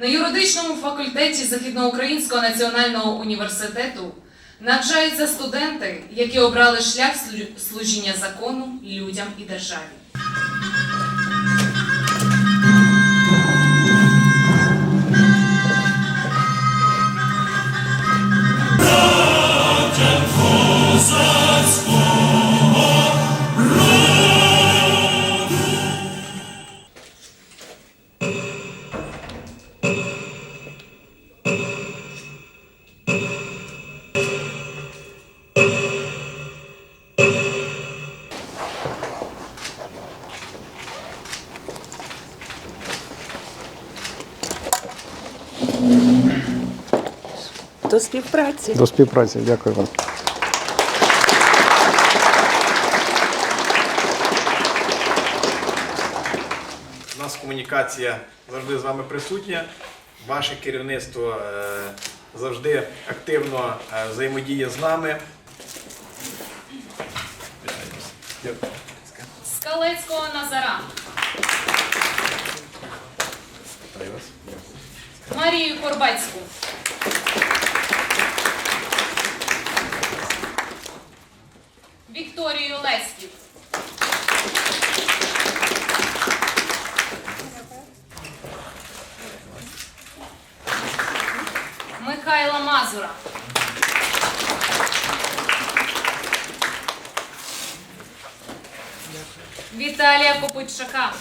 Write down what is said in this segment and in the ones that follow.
На юридичному факультеті Західноукраїнського національного університету навчаються студенти, які обрали шлях служіння закону, людям і державі. До співпраці. До співпраці. Дякую вам. У нас комунікація завжди з вами присутня. Ваше керівництво е, завжди активно е, взаємодіє з нами. Скалецького Назара, Вітаю вас. Марію Корбацьку, Вікторію Леськів, Михайла Мазура, Віталія Копитчака.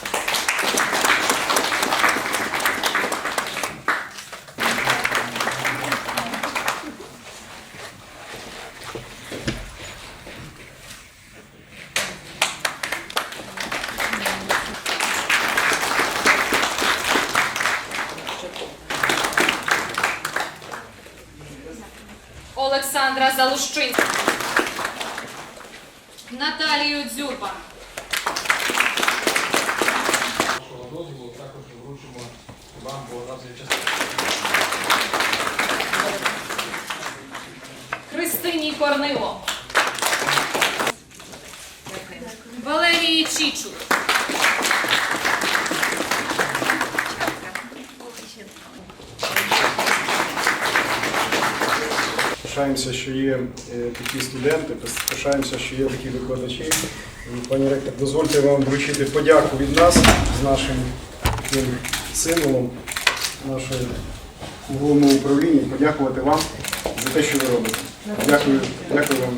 Олександра Залущинська, Наталію Дзюба, вашого дозволу також вручимо вам повноразові частини. Христині Корнило, Валерії Чічук, Пишаємося, що є е, такі студенти, пишаємося, що є такі викладачі. Пані ректор, дозвольте вам вручити подяку від нас з нашим таким символом нашого головного управління. Подякувати вам за те, що ви робите. Дякую, дякую вам.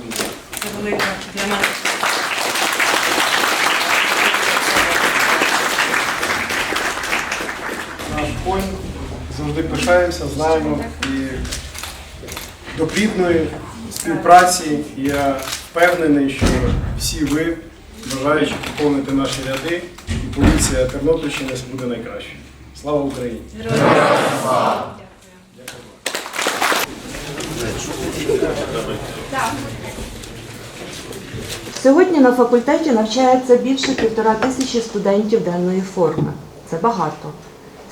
Наш фонд завжди пишаємося, знаємо і до плідної співпраці я впевнений, що всі ви, бажаючи поповнити наші ряди, і поліція Тернопільщини буде найкращою. Слава Україні! Сьогодні на факультеті навчається більше півтора тисячі студентів денної форми. Це багато.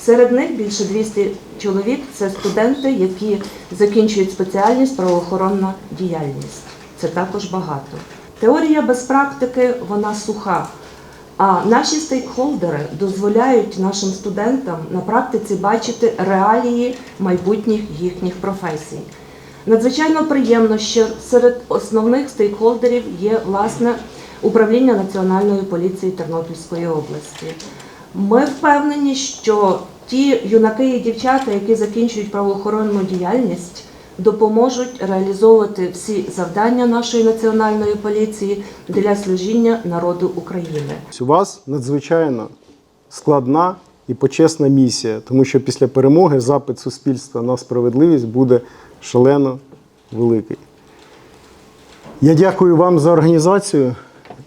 Серед них більше 200 чоловік це студенти, які закінчують спеціальність правоохоронна діяльність. Це також багато. Теорія без практики вона суха. А наші стейкхолдери дозволяють нашим студентам на практиці бачити реалії майбутніх їхніх професій. Надзвичайно приємно, що серед основних стейкхолдерів є власне управління Національної поліції Тернопільської області. Ми впевнені, що ті юнаки і дівчата, які закінчують правоохоронну діяльність, допоможуть реалізовувати всі завдання нашої національної поліції для служіння народу України. У вас надзвичайно складна і почесна місія, тому що після перемоги запит суспільства на справедливість буде шалено великий. Я дякую вам за організацію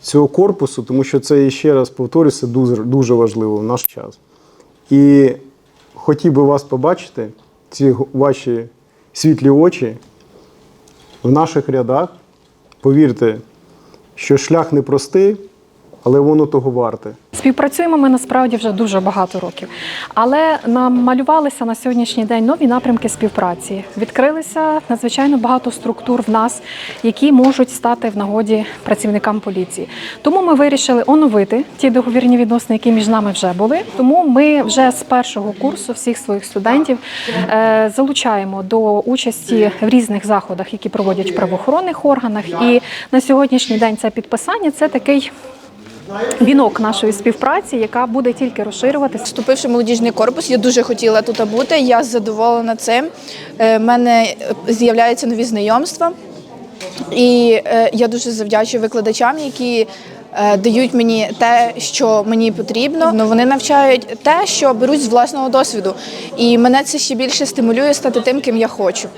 цього корпусу, тому що це, ще раз повторюся, дуже, дуже важливо в наш час. І хотів би вас побачити, ці ваші світлі очі в наших рядах. Повірте, що шлях непростий, але воно того варте. Співпрацюємо ми насправді вже дуже багато років, але намалювалися на сьогоднішній день нові напрямки співпраці. Відкрилися надзвичайно багато структур в нас, які можуть стати в нагоді працівникам поліції. Тому ми вирішили оновити ті договірні відносини, які між нами вже були. Тому ми вже з першого курсу всіх своїх студентів е, залучаємо до участі в різних заходах, які проводять в правоохоронних органах. І на сьогоднішній день це підписання це такий вінок нашої співпраці, яка буде тільки розширюватися. Вступивши в молодіжний корпус, я дуже хотіла тут бути. Я задоволена цим. У мене з'являються нові знайомства, і е, я дуже завдячую викладачам, які е, дають мені те, що мені потрібно. Ну, вони навчають те, що беруть з власного досвіду. І мене це ще більше стимулює стати тим, ким я хочу.